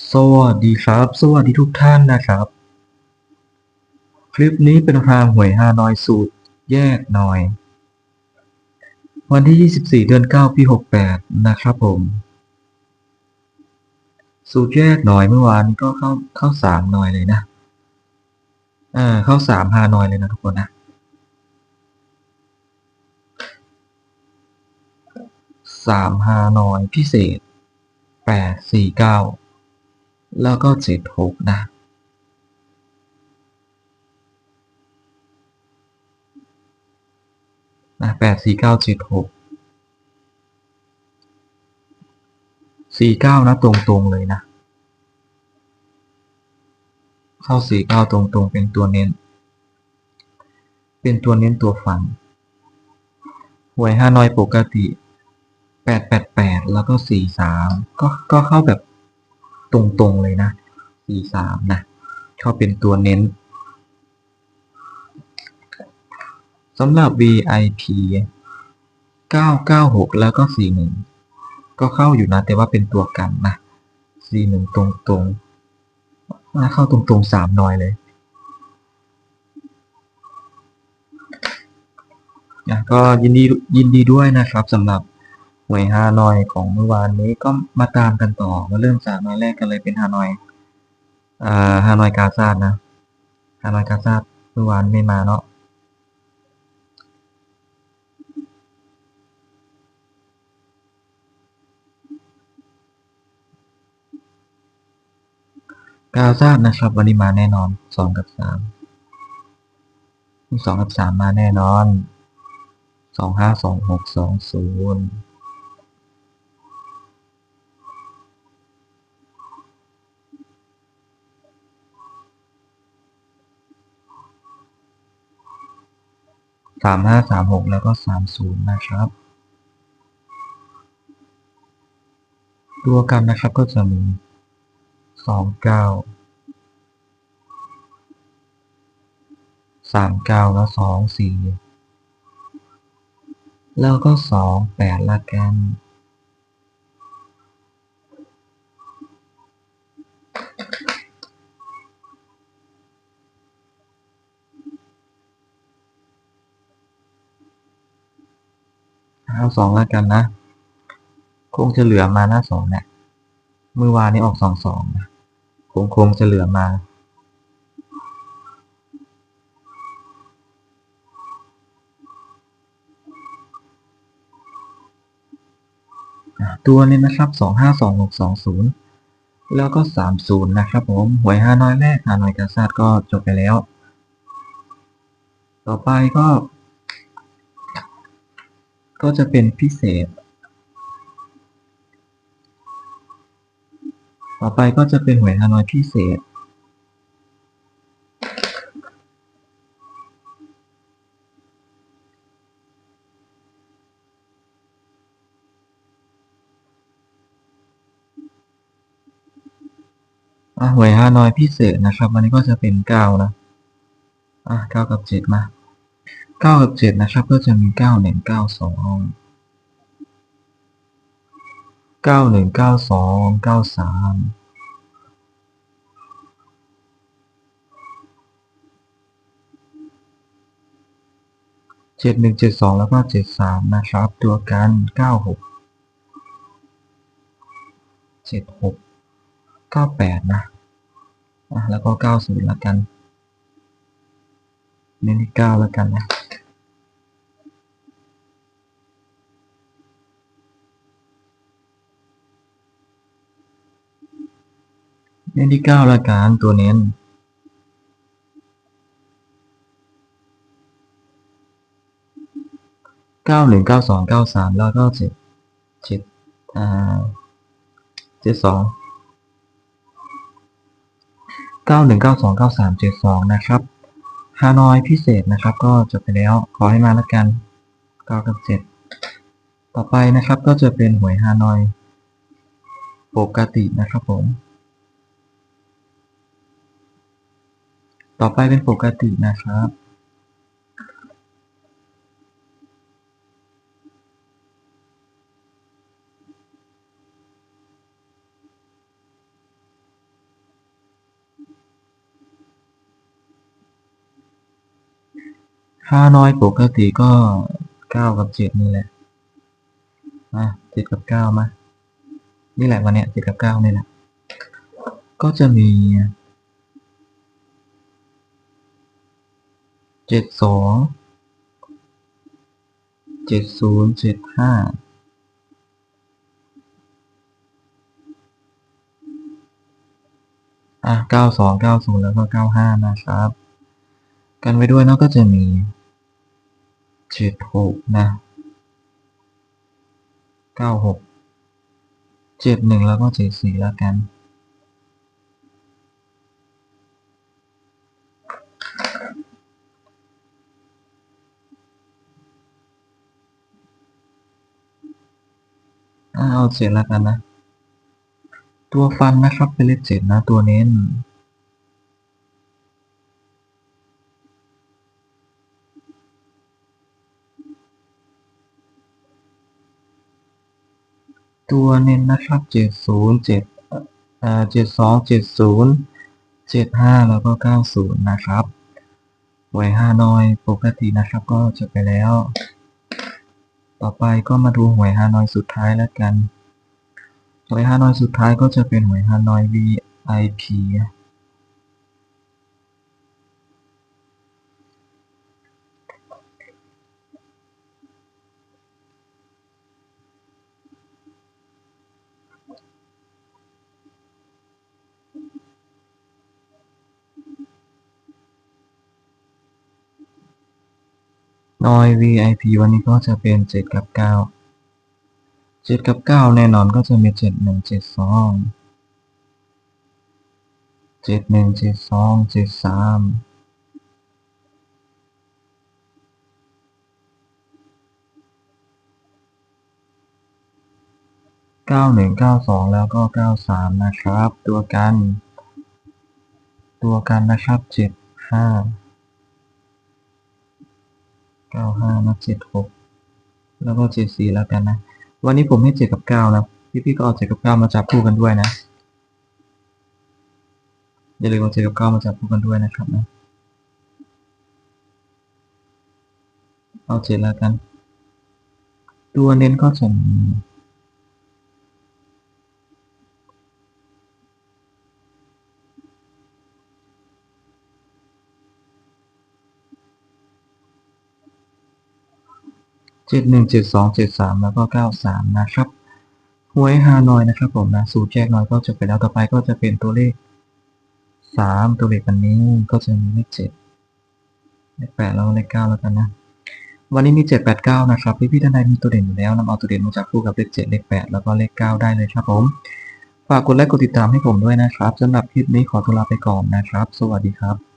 สวัสดีครับ สวัสดีทุกท่านนะครับ คลิปนี้เป็นทางหวยฮานอยสูตร แยกหน่อย วันที่ 24 เดือน 9 ปี 68 นะครับผม สูตรแยกหน่อยเมื่อวานก็เข้าเข้าสามหน่อยเลยนะอ่าเข้าสามฮานอยเลยนะทุกคนนะสามฮานอยพิเศษแปดสี่เก้า แล้วก็เจ็ดหกนะ นะแปดสี่เก้าเจ็ดหกสี่เก้านะตรงๆเลยนะ เข้าสี่เก้าตรงๆเป็นตัวเน้น เป็นตัวเน้นตัวฟันหวยห้านอยปกติแปดแปดแปดแล้วก็สี่สามก็ก็เข้าแบบ ตรงๆเลยนะสี่สามนะเข้าเป็นตัวเน้นสำหรับ VIP 996 แล้วก็ 41 ก็เข้าอยู่นะ แต่ว่าเป็นตัวกันนะ41ตรงๆมาเข้าตรงๆ 3 หน่อยเลยนะก็ยินดียินดีด้วยนะครับสำหรับ หวยฮานอยของเมื่อวานนี้ก็มาตามกันต่อมาเริ่มจากหน่อยแรกกันเลยเป็นฮานอยอ่าฮานอยกาซาดนะฮานอยกาซาดเมื่อวานไม่มาเนาะกาซาดนะครับวันนี้มาแน่นอนสองกับสามสองกับสามมาแน่นอนสองห้าสองหกสองศูนย์ สามห้าสามหกแล้วก็สามศูนย์นะครับ ตัวกันนะครับก็จะมีสองเก้าสามเก้าแล้วสองสี่แล้วก็สองแปดละกัน สองและกันนะ คงจะเหลือมาหน้าสองเนี่ยเมื่อวานนี้ออกสองสองนะคงคงจะเหลือมาตัวนี้นะครับสองห้าสองหกสองศูนย์แล้วก็สามศูนย์นะครับผม หวยฮาน้อยแรกฮาน้อยกาซาดก็จบไปแล้ว ต่อไปก็ ก็จะเป็นพิเศษ ต่อไปก็จะเป็นหวยฮานอยพิเศษอะหวยฮานอยพิเศษนะครับวันนี้ก็จะเป็นเก้านะ อะเก้ากับเจ็ดมา เก้ากับเจ็ดนะครับ ก็จะมีเก้าหนึ่งเก้าสองเก้าหนึ่งเก้าสองเก้าสามเจ็ดหนึ่งเจ็ดสองแล้วก็เจ็ดสามนะครับ ตัวกันเก้าหกเจ็ดหกเก้าแปดนะแล้วก็เก้าศูนย์ละกันเน้นที่เก้าล้วกันนะ เน้นที่เก้าละกันตัวเน้น เก้าหนึ่งเก้าสองเก้าสามแล้วก็เจ็ดเจ็ดอ่าเจ็ดสองเก้าหนึ่งเก้าสองเก้าสามเจ็ดสองนะครับฮานอยพิเศษนะครับก็จบไปแล้วขอให้มาแล้วกันเก้ากับเจ็ดต่อไปนะครับก็จะเป็นหวยฮานอย ปกตินะครับผม ต่อไปเป็นปกตินะครับ ค่าน้อยปกติก็เก้ากับเจ็ดนี่แหละมาเจ็ดกับเก้ามา นี่แหละวันเนี้ยเจ็ดกับเก้านี่แหละ ก็จะมี เจ็ดสองเจ็ดศูนย์เจ็ดห้าอะเก้าสองเก้าศูนย์แล้วก็เก้าห้านะครับ กันไว้ด้วยเนาะก็จะมีเจ็ดหกนะเก้าหกเจ็ดหนึ่งแล้วก็เจ็ดสี่แล้วกัน อ่า เอาเจ็ดแล้วกันนะ ตัวฟันนะครับเป็นเลขเจ็ดนะตัวเน้นตัวเน้นนะครับเจ็ดศูนย์เจ็ดอ่าเจ็ดสองเจ็ดศูนย์เจ็ดห้าแล้วก็เก้าศูนย์นะครับไว้ห้าน้อยปกตินะครับก็จบไปแล้ว ต่อไปก็มาดูหวยฮานอยสุดท้ายแล้วกันหวยฮานอยสุดท้ายก็จะเป็นหวยฮานอย VIP นอย VIP วันนี้ก็จะเป็นเจ็ดกับเก้าเจ็ดกับเก้าแน่นอนก็จะมีเจ็ดหนึ่งเจ็ดสองเจ็ดหนึ่งเจ็ดสองเจ็ดสามเก้าหนึ่งเก้าสองแล้วก็เก้าสามนะครับ ตัวกัน ตัวกันนะครับเจ็ดห้า เก้าห้านะเจ็ดหกแล้วก็เจ็ดสี่แล้วกันนะ วันนี้ผมให้เจ็ดกับเก้านะพี่พี่ก็เอาเจ็ดกับเก้ามาจับคู่กันด้วยนะอย่าลืมเอาเจ็ดกับเก้ามาจับคู่กันด้วยนะครับนะเอาเจ็ดแล้วกัน ตัวเน้นก็จะมี เจ็ดหนึ่งเจ็ดสองเจ็ดสามแล้วก็เก้าสามนะครับหวยฮานอยนะครับผมนะสูตรแยกน้อยก็จบไปแล้วต่อไปก็จะเป็นตัวเลขสามตัวเลขอันนี้ก็จะมีเลขเจ็ดเลขแปดแล้วเลขเก้าแล้วกันนะ วันนี้มีเจ็ดแปดเก้านะครับพี่พี่ๆท่านใดมีตัวเด่นอยู่แล้วนำเอาตัวเด่นมาจับคู่กับเลขเจ็ดเลขแปดแล้วก็เลขเก้าได้เลยครับผมฝากกดไลค์กดติดตามให้ผมด้วยนะครับสำหรับคลิปนี้ขอตัวลาไปก่อนนะครับ สวัสดีครับ